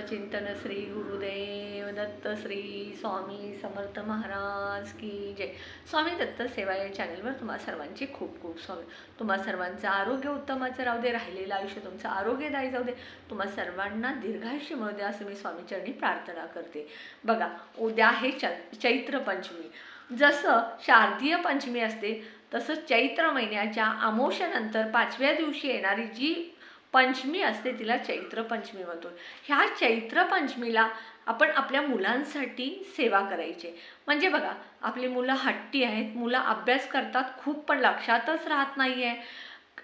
चिंतन श्री गुरुदेव दत्त श्री स्वामी समर्थ महाराज की जय. स्वामी दत्त सेवा या चॅनलवर तुम्हा सर्वांचे खूप खूप स्वामी तुम्हा सर्वांचं आरोग्य उत्तमाचं राहू दे राहिलेलं आयुष्य तुमचं आरोग्यदायी जाऊ दे. तुम्हा सर्वांना दीर्घायुष्य मिळू दे असं मी स्वामीचरणी प्रार्थना करते. बघा उद्या आहे च चैत्र पंचमी. जसं शारदीय पंचमी असते तसं चैत्र महिन्याच्या आमोशानंतर पाचव्या दिवशी येणारी जी पंचमी असते तिला चैत्र पंचमी म्हणतो ह्या चैत्र पंचमीला आपण आपल्या मुलांसाठी सेवा करायची. म्हणजे बघा आपली मुलं हट्टी आहेत मुलं अभ्यास करतात खूप पण लक्षातच राहत नाही आहे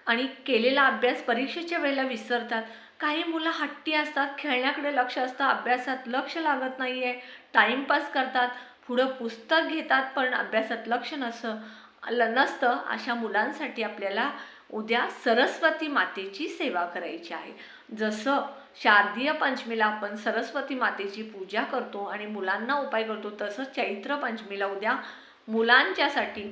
आणि केलेला अभ्यास परीक्षेच्या वेळेला विसरतात. काही मुलं हट्टी असतात खेळण्याकडे लक्ष असतं अभ्यासात लक्ष लागत नाही आहे टाईमपास करतात पुढं पुस्तक घेतात पण अभ्यासात लक्ष नसं ल- नसतं. अशा मुलांसाठी आपल्याला उद्या सरस्वती मातेची सेवा करायची आहे जसं शारदीय पंचमीला आपण सरस्वती मातेची पूजा करतो आणि मुलांना उपाय करतो तसं चैत्र पंचमीला उद्या मुलांच्यासाठी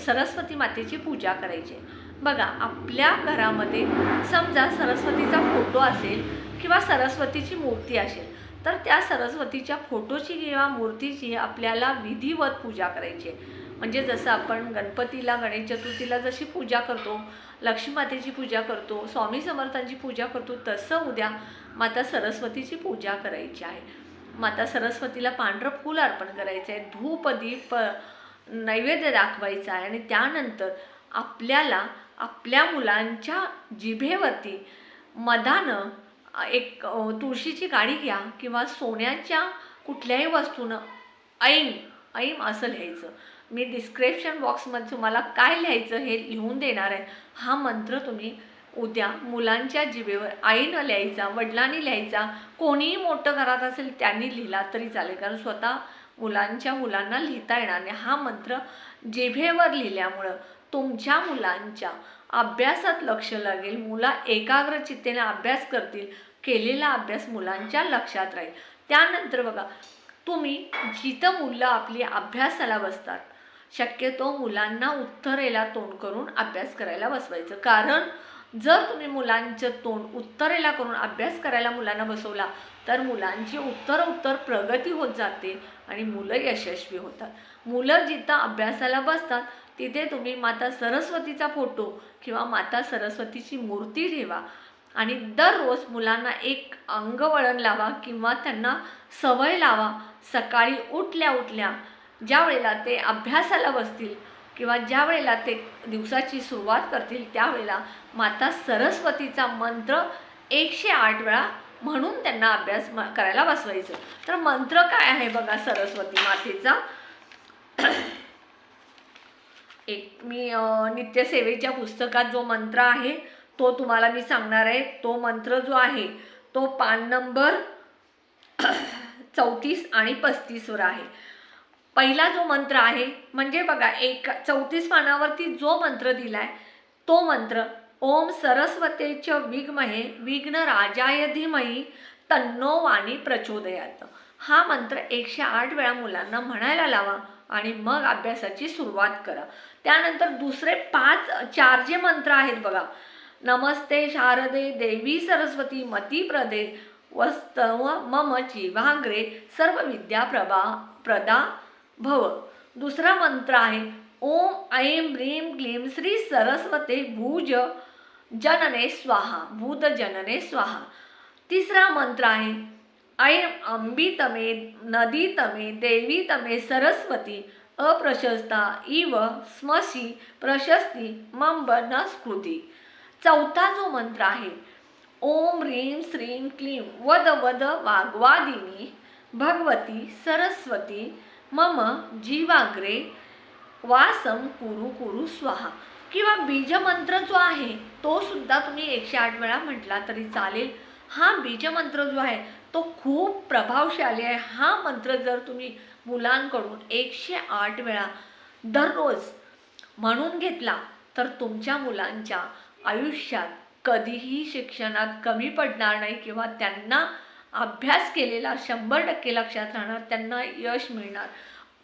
सरस्वती मातेची पूजा करायची आहे. बघा आपल्या घरामध्ये समजा सरस्वतीचा फोटो असेल किंवा सरस्वतीची मूर्ती असेल तर त्या सरस्वतीच्या फोटोची किंवा मूर्तीची आपल्याला विधिवत पूजा करायची आहे म्हणजे जसं आपण गणपतीला गणेश चतुर्थीला जशी पूजा करतो लक्ष्मी मातेची पूजा करतो स्वामी समर्थांची पूजा करतो तसं उद्या माता सरस्वतीची पूजा करायची आहे. माता सरस्वतीला पांढरं फूल अर्पण करायचं आहे. धूप दीप नैवेद्य दाखवायचा आहे. आणि त्यानंतर आपल्याला आपल्या मुलांच्या जिभेवरती मधानं एक तुळशीची गाडी घ्या किंवा सोन्याच्या कुठल्याही वस्तूनं ऐन ऐम असं लिहायचं. मी डिस्क्रिप्शन बॉक्समध्ये तुम्हाला काय लिहायचं हे लिहून देणार आहे. हा मंत्र तुम्ही उद्या मुलांच्या जिभेवर आईनं लिहायचा वडिलांनी लिहायचा कोणीही मोठं घरात असेल त्यांनी लिहिला तरी चालेल. कारण स्वतः मुलांच्या मुलांना लिहिता येणार नाही. हा मंत्र जिभेवर लिहिल्यामुळं तुमच्या मुलांच्या अभ्यासात लक्ष लागेल. मुला एकाग्र चित्तेने अभ्यास करतील. केलेला अभ्यास मुलांच्या लक्षात राहील. त्यानंतर बघा तुम्ही जिथं मुलं आपली अभ्यासाला बसतात शक्यतो मुलांना उत्तरेला तोंड करून अभ्यास करायला बसवायचं. कारण जर तुम्ही मुलांचं तोंड उत्तरेला करून अभ्यास करायला मुलांना बसवला तर मुलांची उत्तर उत्तर प्रगती होत जाते आणि मुलं यशस्वी होतात. मुलं जिथं अभ्यासाला बसतात तिथे तुम्ही माता सरस्वतीचा फोटो किंवा माता सरस्वतीची मूर्ती ठेवा आणि दररोज मुलांना एक अंगवळण लावा किंवा त्यांना सवय लावा. सकाळी उठल्या उठल्या ज्या वेळेला ते अभ्यासाला बसतील किंवा ज्या वेळेला ते दिवसाची सुरुवात करतील त्यावेळेला माता सरस्वतीचा मंत्र एकशे आठ वेळा म्हणून त्यांना अभ्यास म- करायला बसवायचं. तर मंत्र काय आहे बघा सरस्वती मातेचा? एक मी नित्यसेवेच्या पुस्तकात जो मंत्र आहे तो तुम्हाला मी सांगणार आहे. तो मंत्र जो आहे तो पान नंबर चौतीस आणि पस्तीसवर आहे. पहिला जो मंत्र आहे म्हणजे बघा एक चौतीस पानावरती जो मंत्र दिलाय तो मंत्र ओम सरस्वतेच विघ्महे विघ्न राजाय धीमही तन्नो वाणी प्रचोदयात. हा मंत्र एकशे आठ वेळा मुलांना म्हणायला लावा आणि मग अभ्यासाची सुरुवात करा. त्यानंतर दुसरे पाच चार जे मंत्र आहेत बघा नमस्ते शारदे देवी सरस्वती मती प्रदे वस्तव मम जीवाग्रे सर्व विद्या प्रभा प्रदा भव. दुसरा मंत्र आहे ओम ऐं ह्रीं क्लीं श्री सरस्वते भूज जनने स्वाहा भूत जनने स्वाहा. तिसरा मंत्र आहे ऐं अंबितमे नदीतमे देवीतमे सरस्वती अप्रशस्ता इव स्मशी प्रशस्ती मंब न स्कृती चौथा जो मंत्र आहे ओम ह्रीं श्रीं क्लीं वद वद वाग्वादिनी भगवती सरस्वती मम जीवाग्रे वासम कुरु कुरु स्वाहा. किंवा बीजमंत्र जो आहे तो सुद्धा तुम्ही एकशे आठ वेळा म्हटला तरी चालेल. हा बीजमंत्र जो आहे तो खूप प्रभावशाली आहे. हा मंत्र जर तुम्ही मुलांकडून एकशे आठ वेळा दररोज म्हणून घेतला तर तुमच्या मुलांच्या आयुष्यात कधीही शिक्षणात कमी पडणार नाही किंवा त्यांना अभ्यास केलेला शंभर टक्के लक्षात राहणार त्यांना यश मिळणार.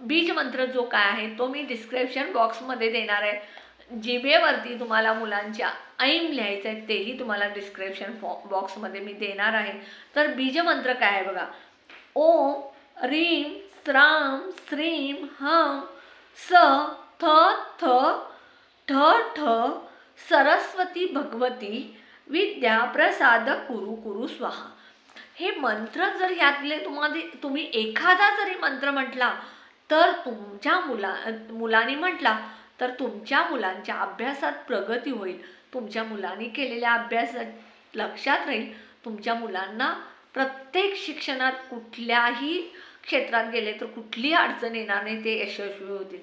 बीज मंत्र जो काय आहे तो मी डिस्क्रिप्शन बॉक्समध्ये देणार आहे. जिभेवरती तुम्हाला मुलांच्या ऐम लिहायचं आहे तेही तुम्हाला डिस्क्रिप्शन फॉ बॉक्समध्ये मी देणार आहे. तर बीजमंत्र काय आहे बघा? ओम रीम श्राम श्रीम हम स थ थ ठ ठ सरस्वती भगवती विद्या प्रसाद कुरु कुरु स्वाहा. हे मंत्र जर ह्यातले तुम्हाला तुम्ही एखादा जरी मंत्र म्हटला तर तुमच्या मुला मुलाने म्हटला तर तुमच्या मुलांच्या अभ्यासात प्रगती होईल. तुमच्या मुलांनी केलेल्या अभ्यासात लक्षात राहील. तुमच्या मुलांना प्रत्येक शिक्षणात कुठल्याही क्षेत्रात गेले तर कुठलीही अडचण येणार नाही ते यशस्वी होतील.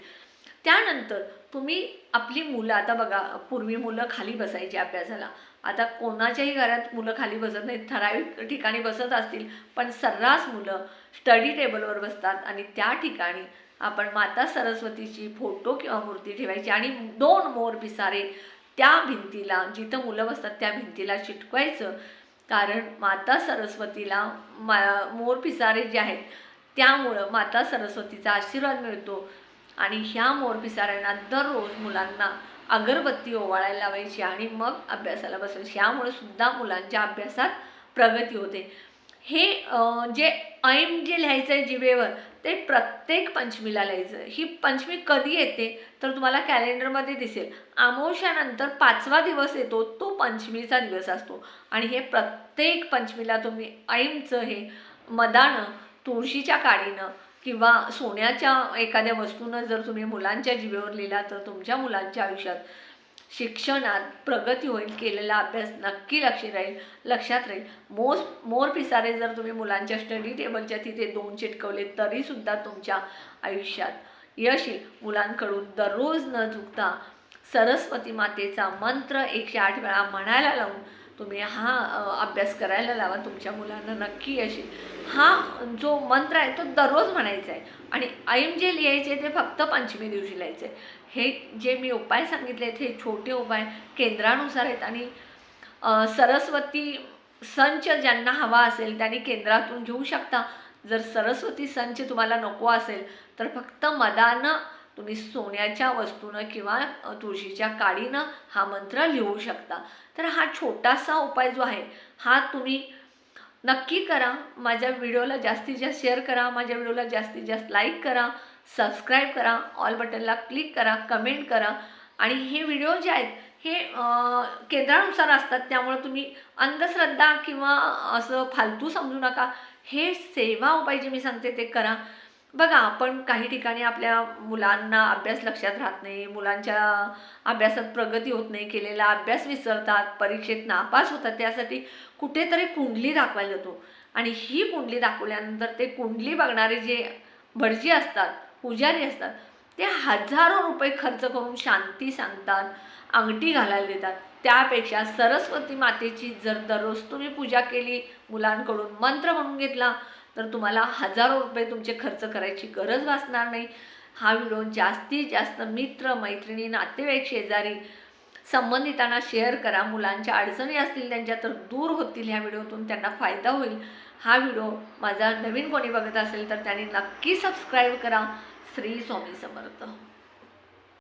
त्यानंतर तुम्ही आपली मुलं आता बघा पूर्वी मुलं खाली बसायची अभ्यासाला. आता कोणाच्याही घरात मुलं खाली बसत नाहीत ठराविक ठिकाणी बसत असतील पण सर्रास मुलं स्टडी टेबलवर बसतात आणि त्या ठिकाणी आपण माता सरस्वतीची फोटो किंवा मूर्ती ठेवायची आणि दोन मोर पिसारे त्या भिंतीला जिथं मुलं बसतात त्या भिंतीला चिटकवायचं. कारण माता सरस्वतीला मा मोर पिसारे जे आहेत त्यामुळं माता सरस्वतीचा आशीर्वाद मिळतो. आणि ह्या मोरपिसाऱ्यांना दररोज मुलांना अगरबत्ती ओवाळायला लावायची आणि मग अभ्यासाला बसायची. ह्यामुळे सुद्धा मुलांच्या अभ्यासात प्रगती होते. हे जे ऐम जे लिहायचं आहे जिवेवर ते प्रत्येक पंचमीला लिहायचं. ही पंचमी कधी येते तर तुम्हाला कॅलेंडरमध्ये दिसेल. आमोशानंतर पाचवा दिवस येतो तो पंचमीचा दिवस असतो. आणि हे प्रत्येक पंचमीला तुम्ही ऐमचं हे मदानं तुळशीच्या काडीनं किंवा सोन्याच्या एखाद्या वस्तूनं जर तुम्ही मुलांच्या जीवेवर लिहिला तर तुमच्या मुलांच्या आयुष्यात शिक्षणात प्रगती होईल केलेला अभ्यास नक्की लक्ष राहील लक्षात राहील. मोस मोर पिसारे जर तुम्ही मुलांच्या स्टडी टेबलच्या तिथे दोन चिटकवले तरीसुद्धा तुमच्या आयुष्यात यश येईल. मुलांकडून दररोज न चुकता सरस्वती मातेचा मंत्र एकशे आठ वेळा म्हणायला लावून तुम्ही हा अभ्यास करायला लावा तुमच्या मुलांना नक्की अशी हा जो मंत्र आहे तो दररोज म्हणायचा आहे. आणि ऐम जे लिहायचे ते फक्त पंचमी दिवशी लिहायचे. हे जे मी उपाय सांगितले आहेत हे छोटे उपाय केंद्रानुसार आहेत आणि सरस्वती संच ज्यांना हवा असेल त्यांनी केंद्रातून घेऊ शकता. जर सरस्वती संच तुम्हाला नको असेल तर फक्त मदानं तुम्ही सोन्याच्या वस्तूनं किंवा तुळशीच्या काडीनं हा मंत्र लिहू शकता. तर हा छोटासा उपाय जो आहे हा तुम्ही नक्की करा. माझ्या व्हिडिओला जास्तीत जास्त शेअर करा. माझ्या व्हिडिओला जास्तीत जास्त लाईक करा. सबस्क्राईब करा. ऑल बटनला क्लिक करा. कमेंट करा. आणि हे व्हिडिओ जे आहेत हे केंद्रानुसार असतात. त्यामुळे तुम्ही अंधश्रद्धा किंवा असं फालतू समजू नका. हे सेवा उपाय जे मी सांगते ते करा. बघा आपण काही ठिकाणी आपल्या मुलांना अभ्यास लक्षात राहत नाही मुलांच्या अभ्यासात प्रगती होत नाही केलेला अभ्यास विसरतात परीक्षेत नापास होतात त्यासाठी कुठेतरी कुंडली दाखवायला जातो आणि ही कुंडली दाखवल्यानंतर ते कुंडली बघणारे जे भटजी असतात पुजारी असतात ते हजारो रुपये खर्च करून शांती सांगतात अंगठी घालायला देतात. त्यापेक्षा सरस्वती मातेची जर दररोज तुम्ही पूजा केली मुलांकडून मंत्र म्हणून घेतला तर तुम्हाला हजारो रुपये तुमचे खर्च करायची गरज भासणार नाही. हा व्हिडिओ जास्तीत जास्त मित्र मैत्रिणी नातेवाईक शेजारी संबंधितांना शेअर करा. मुलांच्या अडचणी असतील त्यांच्या तर दूर होतील ह्या व्हिडिओतून त्यांना फायदा होईल. हा व्हिडिओ माझा नवीन कोणी बघत असेल तर त्यांनी नक्की सबस्क्राईब करा. श्री स्वामी समर्थ.